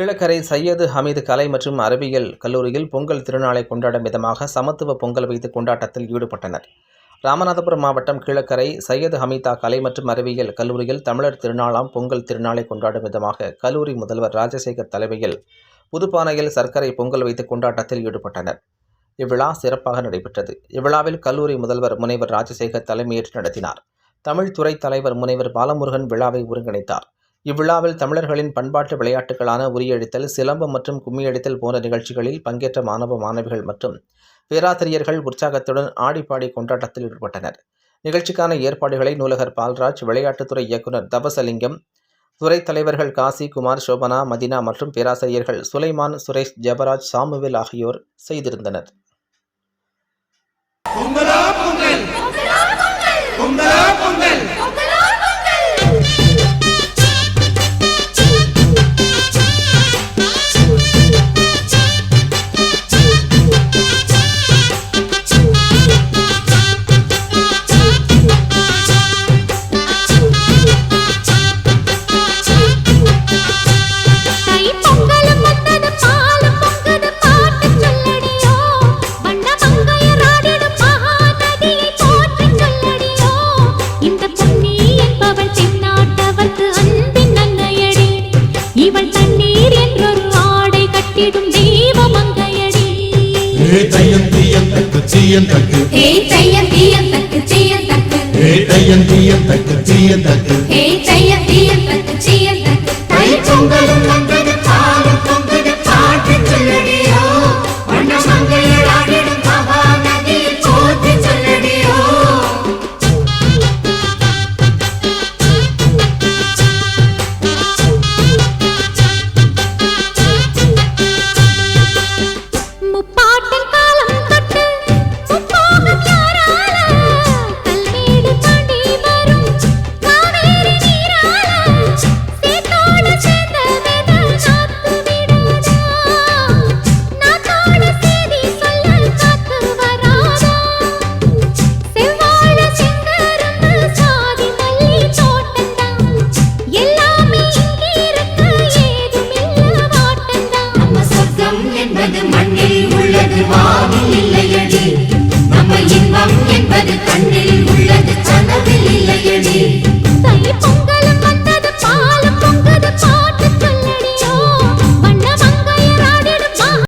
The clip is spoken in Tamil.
கிழக்கரை சையது ஹமீது கலை மற்றும் அறிவியல் கல்லூரியில் பொங்கல் திருநாளை கொண்டாடும் விதமாக சமத்துவ பொங்கல் வைத்து கொண்டாட்டத்தில் ஈடுபட்டனர். ராமநாதபுரம் மாவட்டம் கிழக்கரை சையது ஹமீதா கலை மற்றும் அறிவியல் கல்லூரியில் தமிழர் திருநாளாம் பொங்கல் திருநாளை கொண்டாடும் விதமாக கல்லூரி முதல்வர் ராஜசேகர் தலைமையில் புதுப்பானையில் சர்க்கரை பொங்கல் வைத்து கொண்டாட்டத்தில் ஈடுபட்டனர். இவ்விழா சிறப்பாக நடைபெற்றது. இவ்விழாவில் கல்லூரி முதல்வர் முனைவர் ராஜசேகர் தலைமையேற்று நடத்தினார். தமிழ்துறை தலைவர் முனைவர் பாலமுருகன் விழாவை ஒருங்கிணைத்தார். இவ்விழாவில் தமிழர்களின் பண்பாட்டு விளையாட்டுகளான உரியடித்தல் சிலம்பம் மற்றும் கும்மியடித்தல் போன்ற நிகழ்ச்சிகளில் பங்கேற்ற மாணவ மாணவிகள் மற்றும் பேராசிரியர்கள் உற்சாகத்துடன் ஆடிப்பாடி கொண்டாட்டத்தில் ஈடுபட்டனர். நிகழ்ச்சிக்கான ஏற்பாடுகளை நூலகர் பால்ராஜ் விளையாட்டுத்துறை இயக்குனர் தபசலிங்கம் துறை தலைவர்கள் காசி குமார் சோபனா மதினா மற்றும் பேராசிரியர்கள் சுலைமான் சுரேஷ் ஜெபராஜ் சாமுவேல் ஆகியோர் செய்திருந்தனர். இவள் தண்ணீர் என்றொரு ஆடை கட்டிடும் தெய்வ மங்கையடி. ஏ தையம் தீயம் தக்கு சீயம் தக்கு. ஹே தையம் தீயம் தக்கு சீயம் தக்கு. ஏ தையம் தீயம் தக்கு சீயம் தக்கு. ஹே இன்பம் என்பது மண்ணில் உள்ளது வானில் இல்லையடி. நம்ம இன்பம் என்பது கண்ணில்